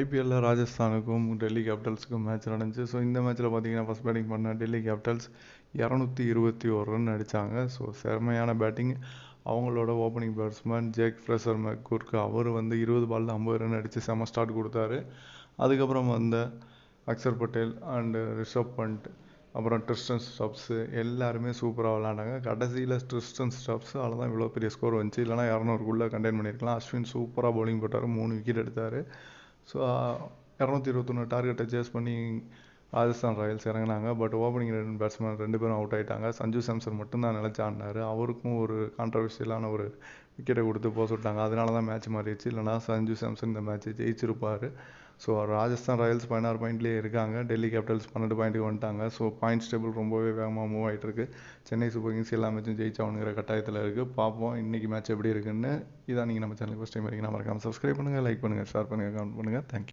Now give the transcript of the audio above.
ஐபிஎல்லில் ராஜஸ்தானுக்கும் டெல்லி கேபிட்டல்ஸுக்கும் மேட்ச் நடந்துச்சு. ஸோ இந்த மேட்ச்சில் பார்த்தீங்கன்னா ஃபஸ்ட் பேட்டிங் பண்ண டெல்லி கேபிட்டல்ஸ் இரநூத்தி இருபத்தி ஒரு ரன் அடித்தாங்க ஸோ செம்மையான பேட்டிங் அவங்களோட ஓப்பனிங் பேட்ஸ்மேன் ஜேக் ஃப்ரெஷர் மெக்கூர்க்கு அவர் வந்து இருபது பாலில் ஐம்பது ரன் அடித்து செம ஸ்டார்ட் கொடுத்தாரு. அதுக்கப்புறம் வந்த அக்ஷர் பட்டேல் அண்டு ரிஷப் பண்ட் அப்புறம் ட்ரிஸ்டன் ஸ்டப்ஸு எல்லாருமே சூப்பராக விளாண்டாங்க கடைசியில் ட்ரிஸ்டன் ஸ்டப்ஸ் தான் இவ்வளோ பெரிய ஸ்கோர் வந்துச்சு. இல்லைனா இரநூறுக்குள்ளே கண்டெயின் பண்ணியிருக்கலாம் அஸ்வின் சூப்பராக பவுலிங் போட்டார். மூணு விக்கெட் எடுத்தார். ஸோ uh, இரநூத்தி இருபத்தொன்று டார்கெட்டை சேஸ் பண்ணி ராஜஸ்தான் ராயல்ஸ் இறங்கினாங்க. பட் ஓப்பனிங் ரெண்டு பேட்ஸ்மேன் ரெண்டு பேரும் அவுட் ஆகிட்டாங்க சஞ்சு சாம்சன் மட்டும்தான் நிலச்சி ஆடினார். அவருக்கும் ஒரு கான்ட்ரவர்ஷியலான ஒரு விக்கெட்டை கொடுத்து போக சொல்லிட்டாங்க. அதனால தான் மேட்ச் மாறிடுச்சு. இல்லைனா சஞ்சு சாம்சன் இந்த மேட்ச்சை ஜெயிச்சிருப்பார். ஸோ ராஜஸ்தான் ராயல்ஸ் பதினாறு பாயிண்ட்லேயே இருக்காங்க. டெல்லி கேபிட்டல்ஸ் பன்னெண்டு பாயிண்ட்டுக்கு வந்துட்டாங்க. ஸோ பாயிண்ட்ஸ் டேபிள் ரொம்பவே வேகமாக மூவ் ஆகிட்டு இருக்கு. சென்னை சூப்பர் கிங்ஸ் எல்லா மேட்சும் ஜெயிச்சாகணுங்கிற கட்டாயத்தில் இருக்குது பார்ப்போம் இன்றைக்கி மேட்ச் எப்படி இருக்குன்னு. இதான் நீங்கள் நம்ம சேனலுக்கு ஃபஸ்ட் டைம் வரைக்கும் மறக்காமல் சப்ஸ்கிரைப் பண்ணுங்கள் லைக் பண்ணுங்கள் ஷேர் பண்ணுங்கள் கமெண்ட் பண்ணுங்கள் தேங்க்யூ